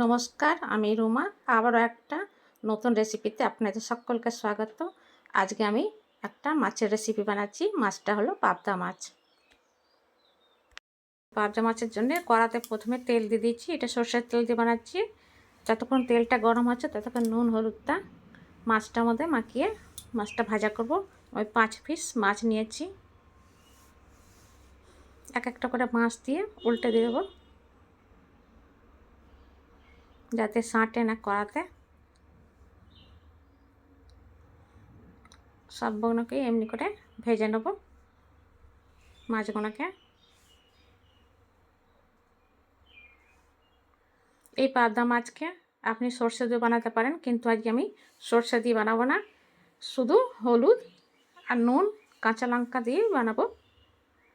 নমস্কার, আমি রুমা। আবারও একটা নতুন রেসিপিতে আপনাদের সকলকে স্বাগত। আজকে আমি একটা মাছের রেসিপি বানাচ্ছি, মাছটা হলো পাবদা মাছ। পাবদা মাছের জন্য কড়াতে প্রথমে তেল দিয়ে দিচ্ছি, এটা সর্ষের তেল দিয়ে বানাচ্ছি। যতক্ষণ তেলটা গরম হচ্ছে, ততক্ষণ নুন, হলুদটা মাছটার মধ্যে মাখিয়ে মাছটা ভাজা করব। ওই পাঁচ পিস মাছ নিয়েছি। এক একটা করে মাছ দিয়ে উল্টে দিয়ে দেবো। যাতে সাঁটে না করাতে। সবগুলোকে এমনি করে ভেজে নেব। মাছগুলোকে এই পাবদা মাছকে আপনি সর্ষে দিয়ে বানাতে পারেন, কিন্তু আজকে আমি সর্ষে দিয়ে বানাবো না। শুধু হলুদ আর নুন, কাঁচা লঙ্কা দিয়ে বানাবো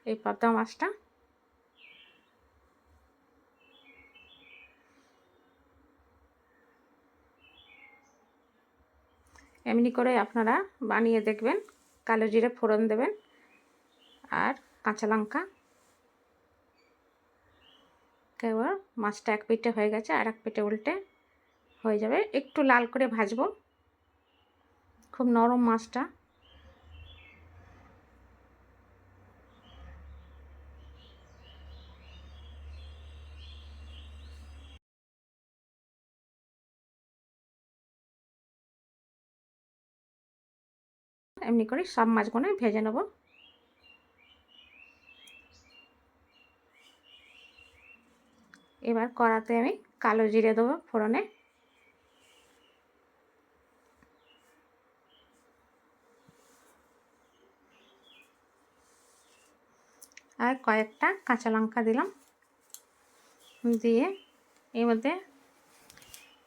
এই পাবদা মাছটা। এমনি করে আপনারা বানিয়ে দেখবেন, কালো জিরে ফোড়ন দেবেন আর কাঁচা লঙ্কা। এবার মাছটা এক পিঠে হয়ে গেছে, আর এক পেটে উল্টে হয়ে যাবে। একটু লাল করে ভাজবো। খুব নরম মাছটা। এমনি করে সব মাছগুলো ভেজে নেব। এবার কড়াতে আমি কালো জিরে দেবো ফোড়নে। আর কয়েকটা কাঁচা লঙ্কা দিলাম। দিয়ে এর মধ্যে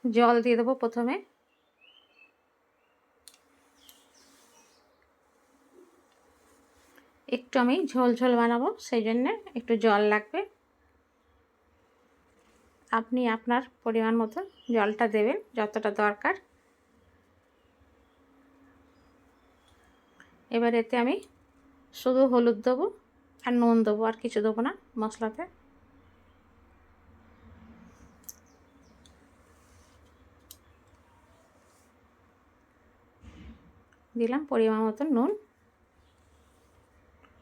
জল দিয়ে দেবো প্রথমে। একটু আমি ঝোল ঝোল বানাবো, সেই জন্যে একটু জল লাগবে। আপনি আপনার পরিমাণ মতো জলটা দেবেন, যতটা দরকার। এবার এতে আমি শুধু হলুদ দেবো আর নুন দেবো, আর কিছু দেবো না মশলাতে। দিলাম পরিমাণ মতো নুন।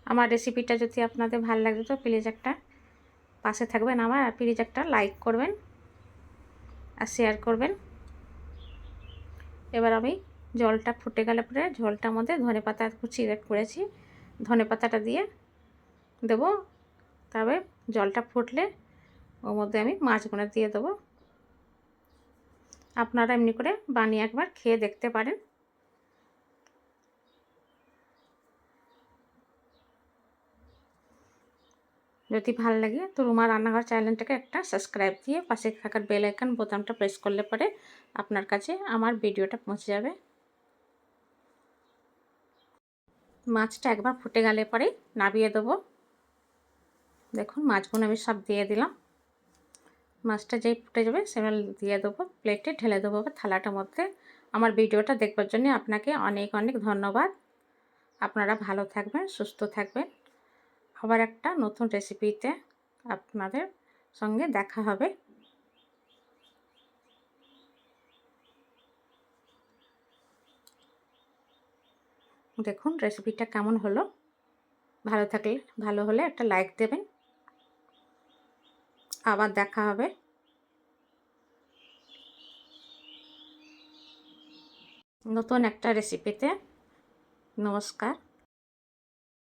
আমার রেসিপিটা যদি আপনাদের ভালো লাগে তো প্লিজ একটা পাশে থাকবেন আমার আর প্লিজ একটা লাইক করবেন আর শেয়ার করবেন। এবার আমি জলটা ফুটে গেলে পরে ঝোলটার মধ্যে ধনে পাতা কুচি করেছি। ধনে পাতাটা দিয়ে দেব। তবে জলটা ফুটলে ওর মধ্যে আমি মাছগুলো দিয়ে দেবো। আপনারা এমনি করে বানিয়ে একবার খেয়ে দেখতে পারেন। যদি ভালো লাগে, তো রুমা রান্নাঘর চ্যানেলটাকে একটা সাবস্ক্রাইব দিয়ে পাশে থাকার বেল আইকন বোতামটা প্রেস করলে পরে আপনার কাছে আমার ভিডিওটা পৌঁছে যাবে। মাছটা একবার ফুটে গেলে পরে নাবিয়ে দেবো। দেখুন, মাছগুলো আমি সব দিয়ে দিলাম। মাছটা যেই ফুটে যাবে সেগুলো দিয়ে দেবো, প্লেটে ঢেলে দেবো থালাটার মধ্যে। আমার ভিডিওটা দেখবার জন্য আপনাকে অনেক অনেক ধন্যবাদ। আপনারা ভালো থাকবেন, সুস্থ থাকবেন। আবার একটা নতুন রেসিপিতে আপনাদের সঙ্গে দেখা হবে। দেখুন রেসিপিটা কেমন হলো। ভালো থাকলে, ভালো হলে একটা লাইক দেবেন। আবার দেখা হবে। নতুন একটা রেসিপিতে নমস্কার।